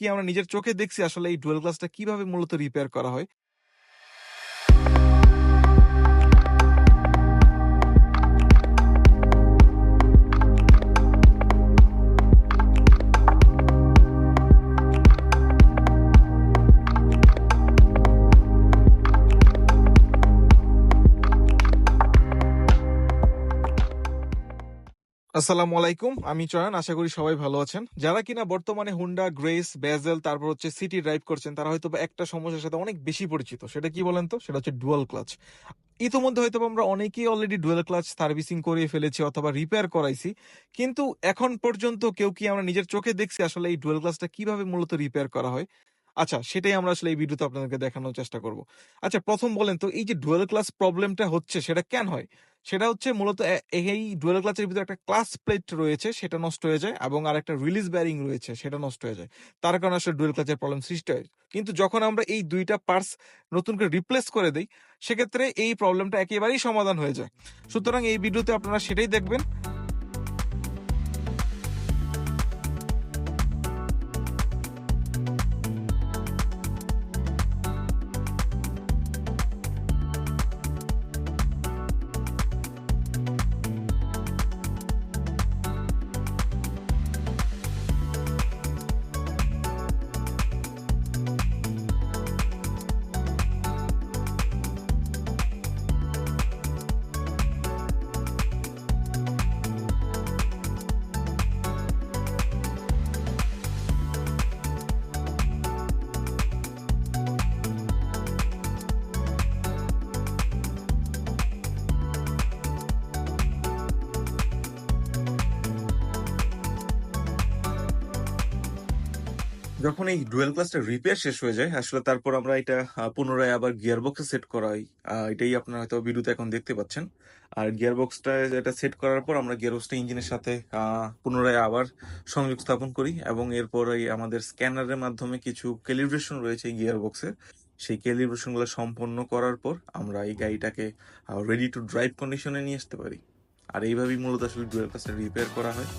কি আমরা নিজের চোখে দেখছি আসলে এই ডুয়েল গ্লাসটা কীভাবে মূলত রিপেয়ার করা হয়। আসসালামু আলাইকুম। আমি চয়ন। আশা করি সবাই ভালো আছেন। যারা কিনা বর্তমানে হুন্ডা, গ্রেস, বেজেল তারপর হচ্ছে সিটি ড্রাইভ করছেন তারা হয়তোবা একটা সমস্যার সাথে অনেক বেশি পরিচিত। সেটা কি বলেন তো? সেটা হচ্ছে ডুয়াল ক্লাচ। ইতিমধ্যে হয়তোবা আমরা অনেকেই অলরেডি ডুয়েল ক্লাচ সার্ভিসিং করিয়ে ফেলেছি অথবা রিপেয়ার করাইছি। কিন্তু এখন পর্যন্ত কেউ কি আমরা নিজের চোখে দেখছি আসলে এই ডুয়েল ক্লাচটা কীভাবে মূলত রিপেয়ার করা হয়? আচ্ছা, সেটাই আমরা আসলে এই ভিডিওতে আপনাদেরকে দেখানোর চেষ্টা করব। আচ্ছা, প্রথম বলেন তো এই যে ডুয়েল ক্লাস প্রবলেমটা হচ্ছে সেটা কেন হয়? সেটা হচ্ছে মূলত এই ডুয়েল ক্লাচের ভিতরে একটা ক্লাস প্লেট রয়েছে সেটা নষ্ট হয়ে যায় এবং আর একটা রিলিজ বেয়ারিং রয়েছে সেটা নষ্ট হয়ে যায়। তার কারণে আসলে ডুয়েল ক্লাচের প্রবলেম সৃষ্টি হয়। কিন্তু যখন আমরা এই ২ টা পার্টস নতুন করে রিপ্লেস করে দেই, সেক্ষেত্রে এই প্রবলেমটা একেবারেই সমাধান হয়ে যায়। সুতরাং এই ভিডিওতে আপনারা সেটাই দেখবেন। যখন এই ডুয়েল ক্লাচটা রিপেয়ার শেষ হয়ে যায়, আসলে তারপর আমরা এটা পুনরায় আবার গিয়ার বক্সে সেট করাই। আ এটাই আপনারা হয়তো ভিডিওতে এখন দেখতে পাচ্ছেন। আর গিয়ার বক্সটা এটা সেট করার পর আমরা গিয়ার বক্সটা ইঞ্জিনের সাথে পুনরায় আবার সংযোগ স্থাপন করি এবং এরপরেই আমাদের স্ক্যানারের মাধ্যমে কিছু ক্যালিব্রেশন রয়েছে এই গিয়ার বক্সে সেই ক্যালিব্রেশনগুলো সম্পন্ন করার পর আমরা এই গাড়িটাকে রেডি টু ড্রাইভ কন্ডিশনে নিয়ে আসতে পারি। আর এইভাবেই মূলত আসলে ডুয়েল ক্লাচটা রিপেয়ার করা হয়।